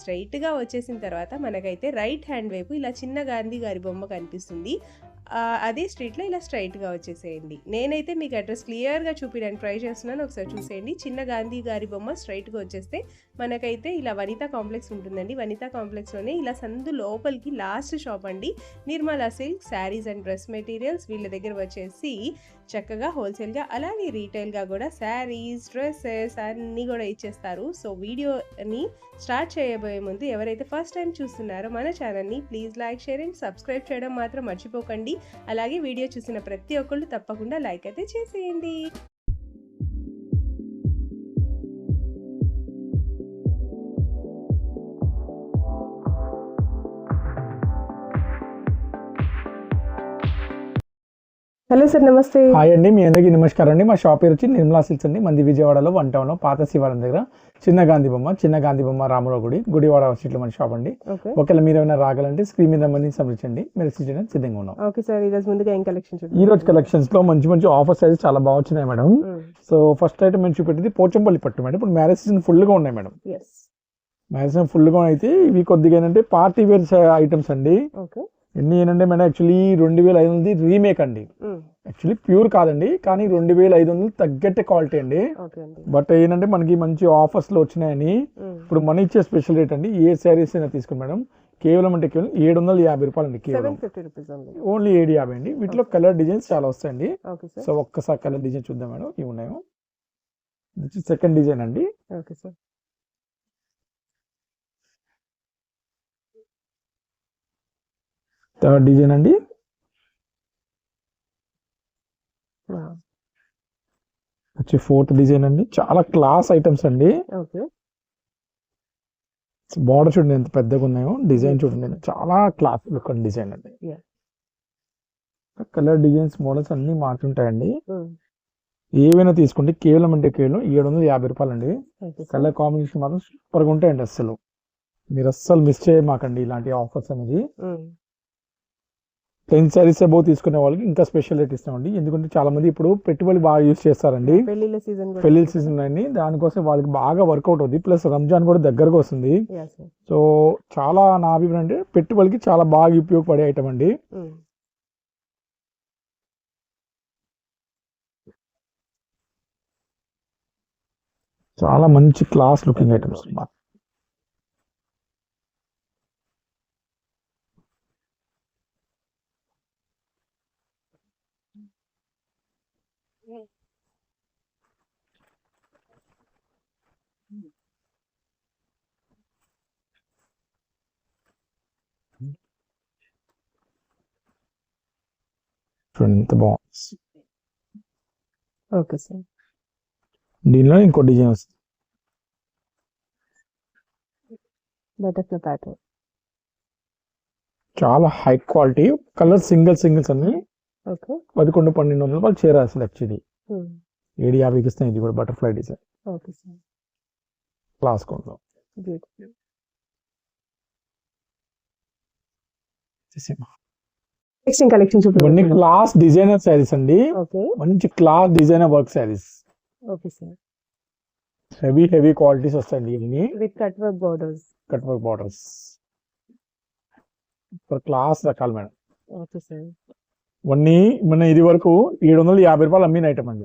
స్ట్రైట్గా వచ్చేసిన తర్వాత మనకైతే రైట్ హ్యాండ్ వైపు ఇలా చిన్న గాంధీ గారి బొమ్మ కనిపిస్తుంది. అదే స్ట్రీట్లో ఇలా స్ట్రైట్గా వచ్చేసేయండి. నేనైతే మీకు అడ్రస్ క్లియర్గా చూపించడానికి ట్రై చేస్తున్నాను. ఒకసారి చూసేయండి. చిన్న గాంధీ గారి బొమ్మ స్ట్రైట్గా వచ్చేస్తే మనకైతే ఇలా వనితా కాంప్లెక్స్ ఉంటుందండి. వనితా కాంప్లెక్స్లోనే ఇలా సందు లోపలికి లాస్ట్ షాప్ అండి. Nirmala silk saris and dress materials వీళ్ళ దగ్గర వచ్చేసి చక్కగా హోల్సేల్గా అలాగే రీటైల్గా కూడా శారీస్ డ్రెస్సెస్ అన్నీ కూడా ఇచ్చేస్తారు. సో వీడియోని స్టార్ట్ చేయబోయే ముందు ఎవరైతే ఫస్ట్ టైం చూస్తున్నారో మన ఛానల్ని please like share and subscribe చేయడం మాత్రం మర్చిపోకండి. అలాగే వీడియో చూసిన ప్రతి ఒక్కళ్ళు తప్పకుండా లైక్ అయితే చేసేయండి. హలో సార్ నమస్తే. హాయ్ అండి మీ అందరికీ నమస్కారం అండి. మా షాప్ పేరు వచ్చి నిర్మలా సిల్క్స్ అండి. మంది విజయవాడలో వన్ టౌన్లో పాత శివాలయం దగ్గర చిన్న గాంధీ బొమ్మ చిన్న గాంధీ బొమ్మ రామరావు గుడి గుడివాడ స్ట్రీట్లో మన షాప్ అండి. ఓకే. ఒకవేళ మీరు ఏమైనా రాగాలంటే స్క్రీన్ మీద మంది సంప్రదించండి. మీరు సిటీ సిద్ధంగా ఉన్నాం. ఓకే సార్ ఈరోజు ముందుగా ఏం కలెక్షన్ ఈ రోజు కలెక్షన్స్లో మంచి మంచి ఆఫర్స్ అయితే చాలా బాగా వచ్చినాయి మేడం. సో ఫస్ట్ ఐటమ్ మేము చూపెట్టింది పోచంపల్లి పట్టు మేడం. ఇప్పుడు మ్యారేజ్ సీజన్ ఫుల్గా ఉన్నాయి మేడం. మ్యారేజ్ సీజన్ ఫుల్గా అయితే ఇవి కొద్దిగా ఏంటంటే పార్టీ వేర్ ఐటమ్స్ అండి. ఓకే. ఎన్ని ఏంటంటే మేడం యాక్చువల్లీ రెండు వేల ఐదు వందలది రీమేక్ అండి యాక్చువల్లీ ప్యూర్ కాదండి కానీ రెండు వేల ఐదు వందలు తగ్గట్టే క్వాలిటీ అండి. బట్ ఏంటంటే మనకి మంచి ఆఫర్స్లో వచ్చినాయని. ఇప్పుడు మన ఇచ్చే స్పెషల్ రేట్ అండి ఏ శారీస్ అయినా తీసుకోండి మేడం. కేవలం అంటే కేవలం ఏడు వందల యాభై రూపాయలు అండి. కేవలం ఓన్లీ ఏడు యాభై అండి. వీటిలో కలర్ డిజైన్స్ చాలా వస్తాయండి. సో ఒక్కసారి కలర్ డిజైన్ చూద్దాం మేడం ఇవి ఉన్నాయో. సెకండ్ డిజైన్ అండి ఓకే సార్ థర్డ్ డిజైన్ అండి. వచ్చి ఫోర్త్ డిజైన్ అండి. చాలా క్లాస్ ఐటమ్స్ అండి. బార్డర్ చూడండి ఎంత పెద్దగా ఉన్నాయో డిజైన్ చూడండి. చాలా క్లాస్ లుక్ డిజైన్ అండి. కలర్ డిజైన్స్ మోడల్స్ అన్ని మారుతుంటాయండి ఏవైనా తీసుకుంటే కేవలం అంటే కేవలం ఏడు వందల యాభై రూపాయలు అండి కలర్ కాంబినేషన్ మాత్రం సూపర్గా ఉంటాయండి అస్సలు. మీరు అస్సలు మిస్ చేయమాకండి ఇలాంటి ఆఫర్స్ అనేది. టెన్ సారీస్ అబౌవ్ తీసుకునే వాళ్ళకి ఇంకా స్పెషల్ రేట్ ఇస్తామండి. ఎందుకంటే చాలా మంది ఇప్పుడు పెట్టుబడి బాగా యూజ్ చేస్తారండి. పెళ్ళిళ్ళ సీజన్ పెళ్ళి సీజన్ అని దానికోసం వాళ్ళకి బాగా వర్కౌట్ అవుతుంది ప్లస్ రంజాన్ కూడా దగ్గరకు వస్తుంది. సో చాలా నా అభిప్రాయం అంటే పెట్టుబడికి చాలా బాగా ఉపయోగపడే ఐటమ్ అండి. చాలా మంచి క్లాస్ లుకింగ్ ఐటమ్స్ చూడండి ఎంత బాగుంది ఓకే సార్ దీనిలో ఇంకో డిజైన్ వస్తుంది బటర్ఫ్లై ప్యాటర్న్ చాలా high quality colour single singles అన్ని ఓకే పదకొండు పన్నెండు వందల రూపాయలు చీర అసలు యాక్చువల్లీ ఏడు యాభైకి ఇస్తాయి ఇది కూడా butterfly design okay sir class కొంట్లో beautiful next collection ఇవన్నీ క్లాస్ డిజైనర్ శారీస్ అండి. మంచి class designer work saris okay sir heavy heavy qualities వస్తాయండి ఇవన్నీ. With cut work borders cut work borders class రకాలు మేడం ఓకే సార్ ఇవన్నీ మన ఇది వరకు ఏడు వందల యాభై రూపాయలు అమ్మిన ఐటమ్ అండి.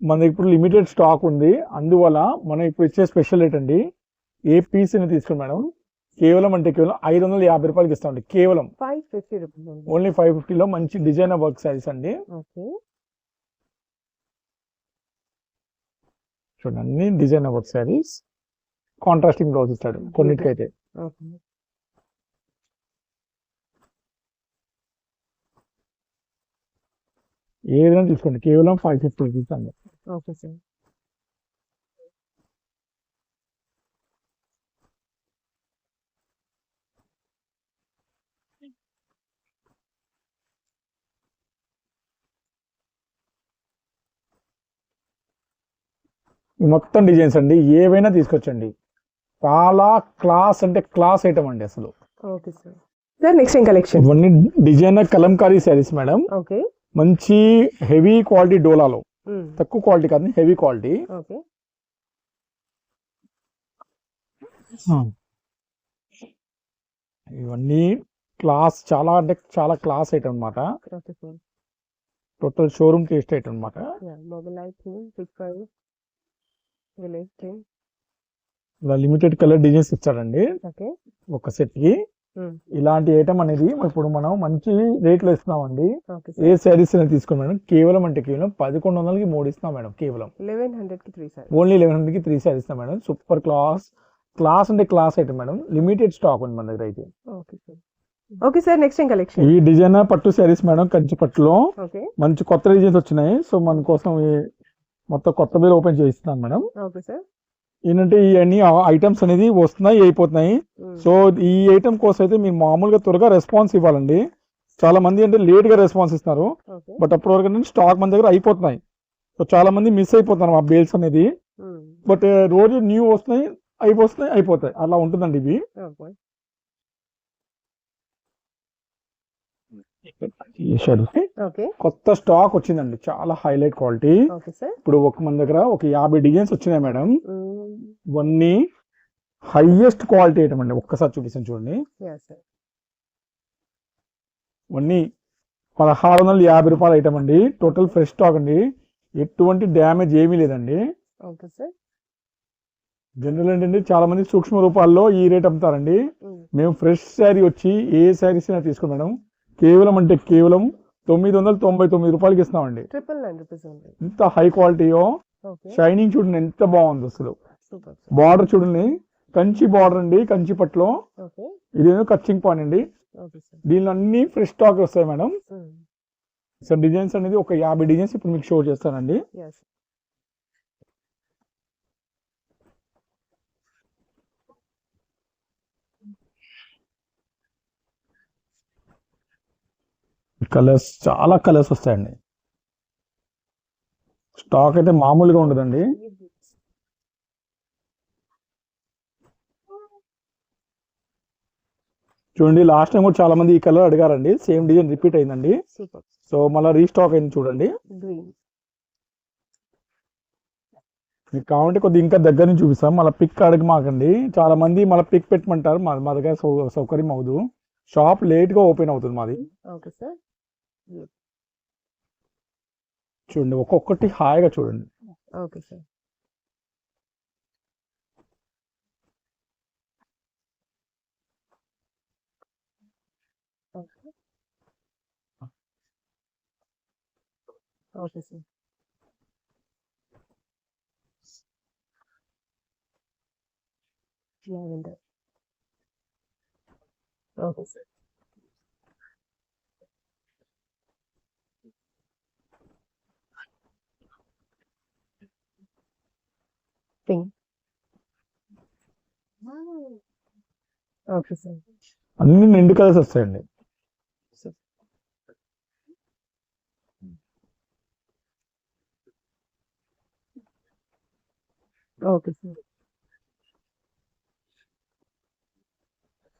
మన దగ్గర ఇప్పుడు లిమిటెడ్ స్టాక్ ఉంది. అందువల్ల మనం ఇప్పుడు ఇచ్చే స్పెషల్ రేట్ అండి. ఏ పీస్ అని తీసుకోండి మేడం కేవలం అంటే కేవలం ఐదు వందల యాభై రూపాయలకి ఇస్తామండి కేవలం. Five fifty rupees only five ఫిఫ్టీలో మంచి డిజైనర్ వర్క్ శారీస్ అండి. చూడండి అన్ని designer work saris. Contrasting blouse ఇస్తాడు కొన్నిటికైతే. ఓకే. ఏదైనా తీసుకోండి కేవలం ఫైవ్ ఫిఫ్టీ రూపీస్ అండి. Okay sir. మొత్తం డిజైన్స్ అండి ఏవైనా తీసుకొచ్చండి. చాలా క్లాస్ అంటే క్లాస్ ఐటమ్ అండి అసలు. Okay sir. సార్ నెక్స్ట్ ఏం కలెక్షన్? ఇవన్నీ designer Kalamkari saris madam. Okay. మంచి హెవీ క్వాలిటీ డోలాలో. తక్కువ క్వాలిటీ కాదు హెవీ క్వాలిటీ. ఓకే. ఇవన్నీ క్లాస్ చాలా అంటే చాలా క్లాస్ ఐటమ్ అనమాట టోటల్ షోరూమ్ టేస్ట్ ఐటమ్ అనమాట ఇలా లిమిటెడ్ కలర్ డిజైన్స్ ఇచ్చాడండి. ఓకే ఒక సెట్కి ఇలాంటి ఐటమ్ అనేది ఇప్పుడు మనం మంచి రేట్లో ఇస్తున్నామండి. ఏ శారీస్ తీసుకోండి మేడం. కేవలం అంటే కేవలం పదకొండు వందలకి మూడు ఇస్తున్నాం మేడం కేవలం. లెవెన్ హండ్రెడ్కి త్రీ సార్ ఓన్లీ లెవెన్ హండ్రెడ్కి త్రీ శారీస్ ఇస్తాం మేడం. సూపర్ క్లాస్ క్లాస్ అంటే class item madam. Limited stock ఉంది మన దగ్గర అయితే. Okay sir okay sir next ఏం కలెక్షన్ ఈ డిజైనర్ పట్టు శారీస్ మేడం కంచి పట్టులో. మంచి కొత్త డిజైన్స్ వచ్చినాయి. సో మన కోసం మొత్తం కొత్త బిల్ ఓపెన్ చేయిస్తున్నాను మేడం. Okay sir. ఏంటంటే ఈ అన్ని ఐటమ్స్ అనేది వస్తున్నాయి అయిపోతున్నాయి. సో ఈ ఐటమ్ కోసం అయితే మీరు మామూలుగా త్వరగా రెస్పాన్స్ ఇవ్వాలండి. చాలా మంది అంటే లేట్గా రెస్పాన్స్ ఇస్తున్నారు బట్ అప్పటి వరకు స్టాక్ మన దగ్గర అయిపోతున్నాయి. సో చాలా మంది మిస్ అయిపోతున్నారు ఆ బేల్స్ అనేది. బట్ రోజు న్యూ వస్తున్నాయి అయిపోతున్నాయి అయిపోతాయి. అలా ఉంటుందండి ఇవి. ఓకే. కొత్త స్టాక్ వచ్చిందండి. చాలా హైలైట్ క్వాలిటీ. ఇప్పుడు ఒక మన దగ్గర ఒక యాభై డిజైన్స్ వచ్చినాయి మేడం. ఇవన్నీ హైయెస్ట్ క్వాలిటీ ఐటమ్ అండి. ఒక్కసారి చూపిస్తాను చూడండి. ఇవన్నీ పదహారు వందల యాభై రూపాయల ఐటమ్ అండి. టోటల్ ఫ్రెష్ స్టాక్ అండి. ఎటువంటి డ్యామేజ్ ఏమీ లేదండి. జనరల్ ఏంటంటే చాలా మంది సూక్ష్మ రూపాల్లో ఈ రేట్ అమ్ముతారండి. మేము. ఫ్రెష్ శారీ వచ్చి ఏ శారీస్ అయినా తీసుకోండి మేడం. కేవలం అంటే కేవలం తొమ్మిది వందల తొంభై తొమ్మిది రూపాయలకి ఇస్తామండి ట్రిపుల్ నైన్ రూపీస్ ఉంది ఎంత హై క్వాలిటీయో షైనింగ్ చూడండి ఎంత బాగుంది అసలు. బార్డర్ చూడండి కంచి బార్డర్ అండి కంచి పట్లో ఇదేమో కచ్చింగ్ పాన్ అండి. సార్ దీనిలో అన్ని ఫ్రెష్ స్టాక్ వస్తాయి మేడం. సో డిజైన్స్ అనేది ఒక యాభై డిజైన్స్ ఇప్పుడు మీకు షో చేస్తానండి. కలర్స్ చాలా కలర్స్ వస్తాయండి. స్టాక్ అయితే మామూలుగా ఉండదండి. చూడండి లాస్ట్ టైం కూడా చాలా మంది ఈ కలర్ అడిగారండి. సేమ్ డిజైన్ రిపీట్ అయిందండి. సో మళ్ళీ రీస్టాక్ అయింది చూడండి. మీకు కావాలంటే కొద్దిగా ఇంకా దగ్గర నుంచి చూపిస్తాం. మళ్ళీ పిక్ అడగ మాకండి. చాలా మంది మళ్ళీ పిక్ పెట్టమంటారు. మా మా దగ్గర సౌ- సౌకర్యం అవ్వదు. షాప్ లేట్గా ఓపెన్ అవుతుంది మాది. Okay sir. చూడండి ఒక్కొక్కటి హాయిగా చూడండి. Okay sir. Okay sir. Lavender okay sir. Pink okay sir. అన్ని నిండు కలర్స్ వస్తాయండి. Okay sir.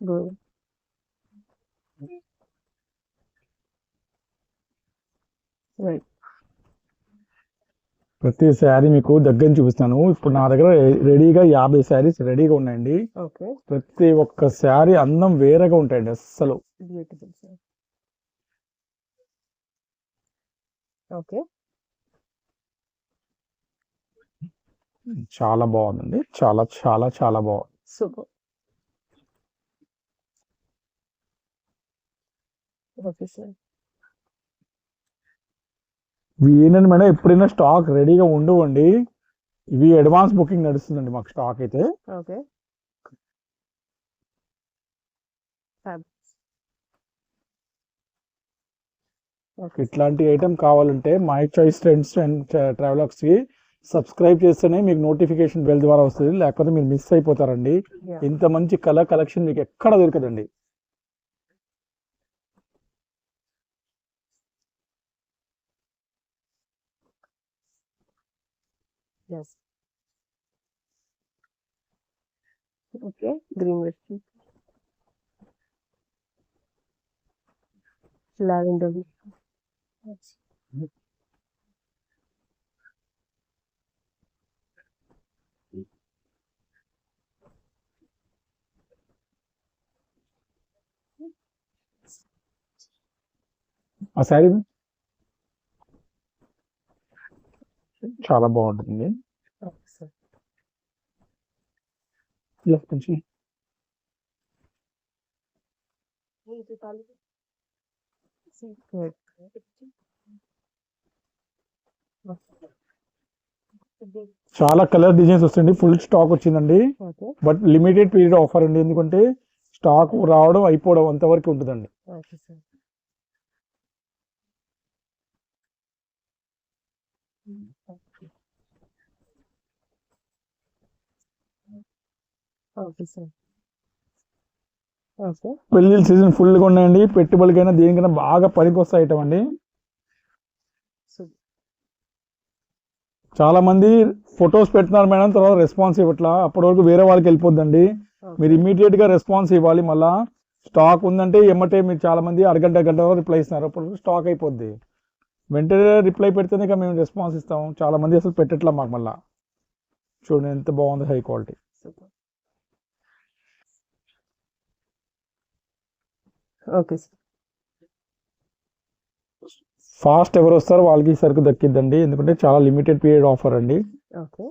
గుడ్. రైట్. ప్రతి శారీ మీకు దగ్గర చూపిస్తాను. ఇప్పుడు నా దగ్గర రెడీగా యాభై శారీస్ రెడీగా ఉన్నాయండి. ఓకే. ప్రతి ఒక్క శారీ అందం వేరేగా ఉంటాయండి అస్సలు. చాలా బాగుందండి. చాలా చాలా చాలా బాగుంది. సూపర్ ఓకే సార్ ఇవి ఏంటంటే మేడం ఎప్పుడైనా స్టాక్ రెడీగా ఉండవండి. ఇవి అడ్వాన్స్ బుకింగ్ నడుస్తుందండి మాకు స్టాక్ అయితే. ఓకే. ఇట్లాంటి ఐటమ్ కావాలంటే మై చాయిస్ ట్రెండ్స్ అండ్ ట్రావెలాక్స్కి సబ్స్క్రైబ్ చేస్తేనే మీకు నోటిఫికేషన్ బెల్ ద్వారా వస్తుంది. లేకపోతే మీరు మిస్ అయిపోతారండి. ఇంత మంచి కలర్ కలెక్షన్ మీకు ఎక్కడ దొరకదండి. yes okay green whiskey lavender whiskey yes. और में చాలా బాగుంటుంది. కొంచెం చాలా కలర్ డిజైన్స్ వస్తుంది ఫుల్ స్టాక్ వచ్చిందండి. బట్ లిమిటెడ్ పీరియడ్ ఆఫర్ అండి ఎందుకంటే స్టాక్ రావడం అయిపోవడం అంతవరకు ఉంటుందండి. Okay sir. Okay. Sir okay పెళ్ళి సీజన్ ఫుల్గా ఉన్నాయండి. పెట్టుబడికైనా దేనికైనా బాగా పనికి వస్తాయి ఐటమ్ అండి. చాలా మంది ఫొటోస్ పెడుతున్నారు మేడం తర్వాత రెస్పాన్స్ ఇవ్వట్లా. అప్పటి వరకు వేరే వాళ్ళకి వెళ్ళిపోద్దండి. మీరు ఇమీడియట్గా రెస్పాన్స్ ఇవ్వాలి మళ్ళా. స్టాక్ ఉందంటే ఎమ్మటే మీరు చాలా మంది అరగంట గంట రిప్లై ఇస్తున్నారు. అప్పుడు స్టాక్ అయిపోద్ది. వెంటనే రిప్లై పెడితేనే ఇక మేము రెస్పాన్స్ ఇస్తాం చాలా మంది అసలు పెట్టట్లా మాకు మళ్ళా. చూడండి ఎంత బాగుంది high quality. Okay sir. Fast ఎవరు వస్తారో వాళ్ళకి సరుకు దక్కిద్దండి. ఎందుకంటే చాలా లిమిటెడ్ పీరియడ్ ఆఫర్ అండి. ఓకే.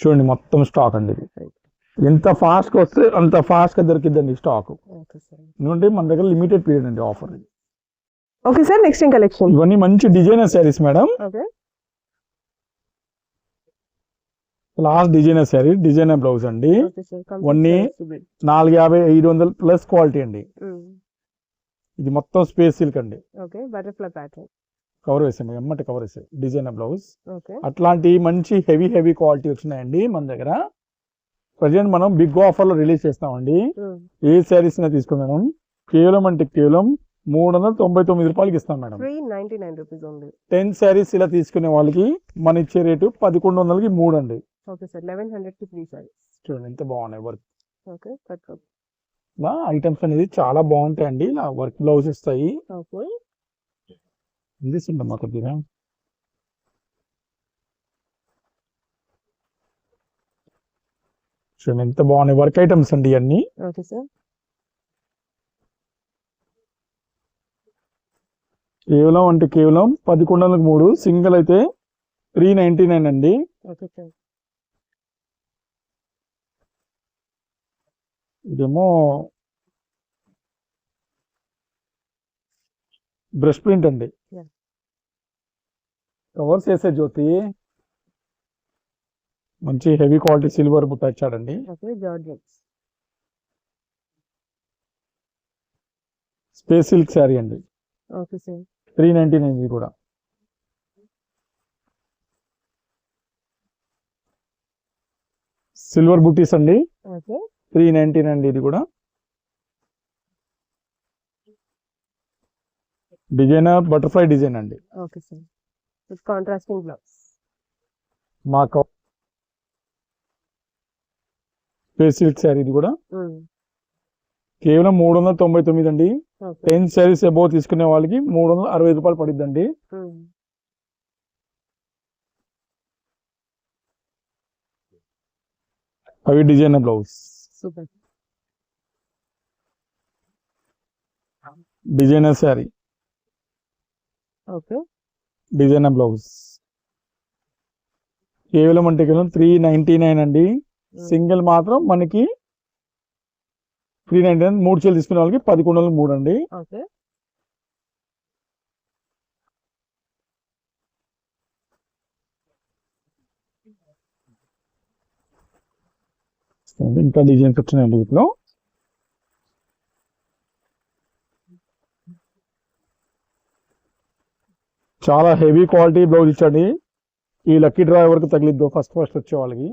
చూడండి మొత్తం స్టాక్ అండి ఇది. ఎంత ఫాస్ట్గా వస్తే అంత ఫాస్ట్గా దొరికిద్దండి స్టాక్ ఎందుకంటే మన దగ్గర లిమిటెడ్ పీరియడ్ అండి ఆఫర్ ఓకే సార్ నెక్స్ట్ ఏం కలెక్షన్ ఇవన్నీ మంచి designer saris madam okay last designer sari designer blouse అండి. ఓకే సార్ వన్నీ నాలుగు యాభై ఐదు వందలు ప్లస్ క్వాలిటీ అండి. ఇది మొత్తం స్పేస్ సిల్క్ అండి. ఓకే బటర్ఫ్లై ప్యాటర్న్ కవర్ వేసాము ఎమ్మటి కవర్ వేసాయి డిజైనర్ బ్లౌజ్ అట్లాంటి మంచి హెవీ హెవీ క్వాలిటీ వచ్చినాయండి మన దగ్గర. ప్రజెంట్ మనం బిగ్ ఆఫర్లో రిలీజ్ చేస్తామండి. ఏ శారీస్ తీసుకో మేడం కేవలం అంటే కేవలం మూడు వందల తొంభై తొమ్మిది రూపాయలకి ఇస్తాం madam. Three ninety nine rupees ten saris ఇలా తీసుకునే వాళ్ళకి మన ఇచ్చే రేటు పదకొండు వందలకి మూడు అండి ఓకే సార్ లెవెన్ హండ్రెడ్కి త్రీ సారీస్ చూడండి ఎంత బాగున్నాయి వర్క్ ఓకే కట్ ఇలా ఐటమ్స్ అనేది చాలా బాగుంటాయి అండి ఇలా వర్క్ బ్లౌజ్ ఇస్తాయి ఓకే అందిస్తుండమ్మా కొద్దిగా చూడండి ఎంత బాగున్నాయి వర్క్ ఐటమ్స్ అండి ఇవన్నీ. ఓకే సార్ కేవలం అంటే కేవలం పదకొండు వందలకు మూడు సింగిల్ అయితే త్రీ నైన్టీ నైన్ అండి ఇదేమో బ్రష్ ప్రింట్ అండి. కవర్స్ వేసే జ్యోతి మంచి హెవీ క్వాలిటీ సిల్వర్ బుట్ట ఇచ్చాడండి. స్పేస్ సిల్క్ శారీ అండి. Okay sir three ninety nine ఇది కూడా. సిల్వర్ బుటీస్ అండి. త్రీ నైన్టీ నైన్ ఇది కూడా. డిజైనర్ బటర్ఫ్లై డిజైన్ అండి. Okay sir. With contrasting blouse. మాకు శారీ ఇది కూడా. కేవలం మూడు వందల తొంభై తొమ్మిది అండి. టెన్ శారీస్ అబౌవ్ తీసుకునే వాళ్ళకి మూడు వందల అరవై రూపాయలు పడిద్దండి. అవి designer blouse. Designer sari. Okay. Designer blouse. కేవలం అంటే కేవలం త్రీ నైన్టీ నైన్ అండి. సింగిల్ మాత్రం మనకి త్రీ నైన్టీ నైన్ మూడు చీరలు తీసుకునే వాళ్ళకి పదకొండు వందల మూడు అండి. ఇంకా డిజైన్స్ వచ్చినాయండి వీటిలో. చాలా హెవీ క్వాలిటీ బ్లౌజ్ ఇచ్చండి. ఈ లక్కీ డ్రా వరకు తగిలిద్దు ఫస్ట్ ఫస్ట్ వచ్చే వాళ్ళకి.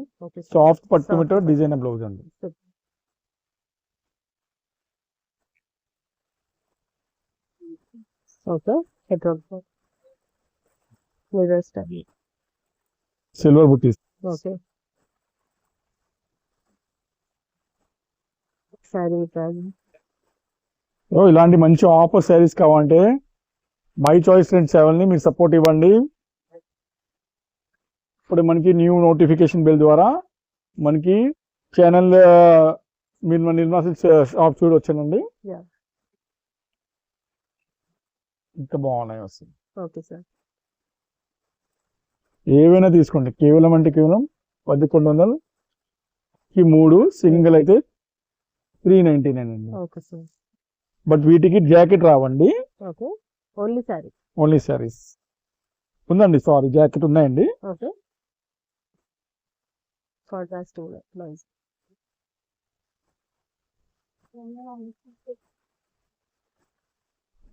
సాఫ్ట్ పట్టు. డిజైనర్ బ్లౌజ్ అండి. Okay. Head mirror style silver బుటీస్ ఓకే. శారీ ఓ ఇలాంటి మంచి ఆఫర్ శారీస్ కావాలంటే మై చాయిస్ ఫ్రెండ్ సెవెన్ని మీరు సపోర్ట్ ఇవ్వండి. ఇప్పుడు మనకి న్యూ నోటిఫికేషన్ బిల్ ద్వారా మనకి ఛానల్ మీరు నిర్మా షాప్ చూడ వచ్చానండి Yeah. ఇంకా బాగున్నాయి వస్తుంది ఓకే సార్. ఏవైనా తీసుకోండి. కేవలం అంటే కేవలం పదకొండు వందలు ఈ మూడు సింగిల్ అయితే త్రీ నైన్టీ నైన్ అండి. Okay sir. బట్ వీటికి జాకెట్ రావండి. Okay. Only sari only saris ఉందండి సారీ. జాకెట్ ఉన్నాయండి. ఓకే. కాంట్రాస్ట్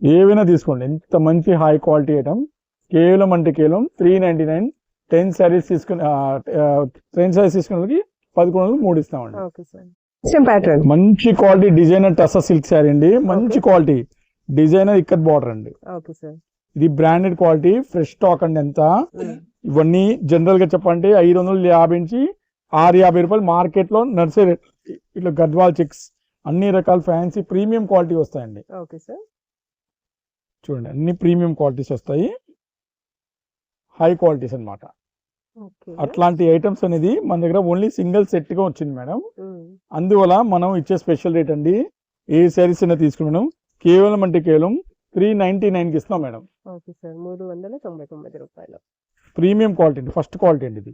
ఏవైనా తీసుకోండి. ఎంత మంచి హై క్వాలిటీ ఐటమ్ కేవలం అంటే కేవలం three ninety nine ten saris తీసుకుని టెన్ శారీస్ తీసుకున్న వాళ్ళకి పదకొండు వందలు మూడు ఇస్తామండి. మంచి క్వాలిటీ డిజైనర్ టసా సిల్క్ శారీ అండి. మంచి క్వాలిటీ డిజైనర్ ఇక్కత్ బార్డర్ అండి. ఇది బ్రాండెడ్ క్వాలిటీ ఫ్రెష్ స్టాక్ అండి ఎంత. ఇవన్నీ జనరల్గా చెప్పంటే ఐదు వందల యాభై నుంచి ఆరు యాభై రూపాయలు మార్కెట్లో నర్సరీ ఇట్లా గద్వాల్ చెక్స్ అన్ని రకాల ఫ్యాన్సీ ప్రీమియం క్వాలిటీ వస్తాయండి. Okay sir. చూడండి అన్ని ప్రీమియం క్వాలిటీస్ వస్తాయి. హై క్వాలిటీస్ అన్నమాట. ఓకే. అట్లాంటి ఐటమ్స్ అనేది మన దగ్గర ఓన్లీ సింగిల్ సెట్గా వచ్చింది మేడం. అందువల్ల మనం ఇచ్చే స్పెషల్ రేట్ అండి ఏ శారీస్ అయినా తీసుకున్నాం. కేవలం అంటే కేవలం త్రీ నైన్టీ నైన్కి ఇస్తున్నాం మేడం. ఓకే సార్ మూడు వందల తొంభై తొమ్మిది రూపాయలు. ప్రీమియం క్వాలిటీ అండి ఫస్ట్ క్వాలిటీ అండి ఇది.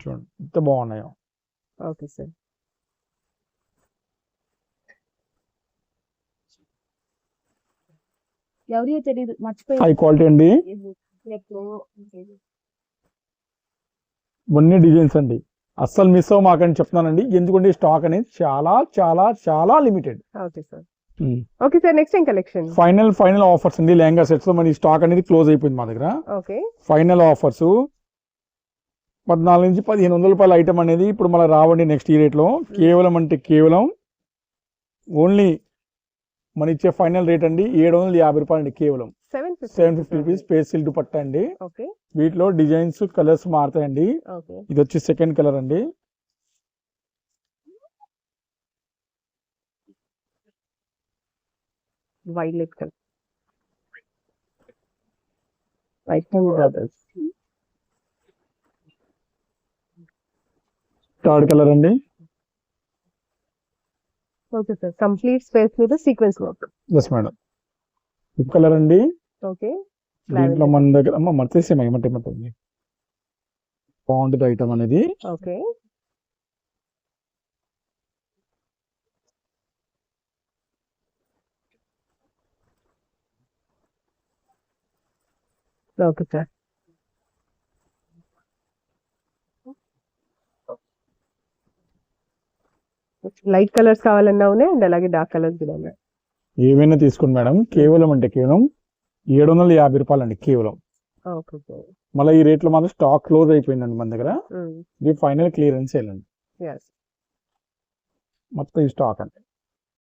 చూడండి ఎంత బాగున్నాయో. Okay sir. ఎవరియో తెలియదు మర్చిపోయి హై క్వాలిటీ అండి. ఇవన్నీ డిజైన్స్ అండి. అస్సలు మిస్ అవ్వ మాకని చెప్తున్నానండి. ఎందుకంటే స్టాక్ అనేది చాలా చాలా చాలా limited okay sir. Okay sir next ఏం కలెక్షన్ ఫైనల్ ఫైనల్ ఆఫర్స్ అండి. లెహంగా సెట్స్లో మన స్టాక్ అనేది క్లోజ్ అయిపోయింది మా దగ్గర. ఓకే. ఫైనల్ ఆఫర్స్ పద్నాలుగు నుంచి పదిహేను వందల రూపాయల ఐటమ్ అనేది ఇప్పుడు మళ్ళీ రావండి నెక్స్ట్ ఈ రేట్లో కేవలం అంటే కేవలం ఓన్లీ మన ఇచ్చే ఫైనల్ రేట్ అండి ఏడు వందల యాభై రూపాయలు అండి కేవలం. Seven fifty rupees. Pastel dupatta అండి. ఓకే. వీటిలో డిజైన్స్ కలర్స్ మారుతాయండి. ఇది వచ్చి సెకండ్ కలర్ అండి. వైలెట్ కలర్ థర్డ్ కలర్ అండి. ఓకే సార్ కంప్లీట్ స్పేస్ మీద sequence work yes madam fifth colour అండి. ఓకే దీంట్లో మన దగ్గర అమ్మ మర్చేసేమా ఏమంటే ఏమంటుంది బాగుంటుంది ఐటమ్ అనేది. Okay okay sir light colours కావాలన్నా ఉన్నాయి అండ్ అలాగే డార్క్ కలర్స్ కూడా ఉన్నాయి. ఏవైనా తీసుకోండి మేడం. కేవలం అంటే కేవలం ఏడు వందల యాభై రూపాయలు అండి కేవలం మళ్ళీ ఈ రేట్లో మాత్రం స్టాక్ క్లోజ్ అయిపోయిందండి మన దగ్గర. ఇది ఫైనల్ క్లియరెన్స్ వెళ్ళండి మొత్తం ఈ స్టాక్ అండి.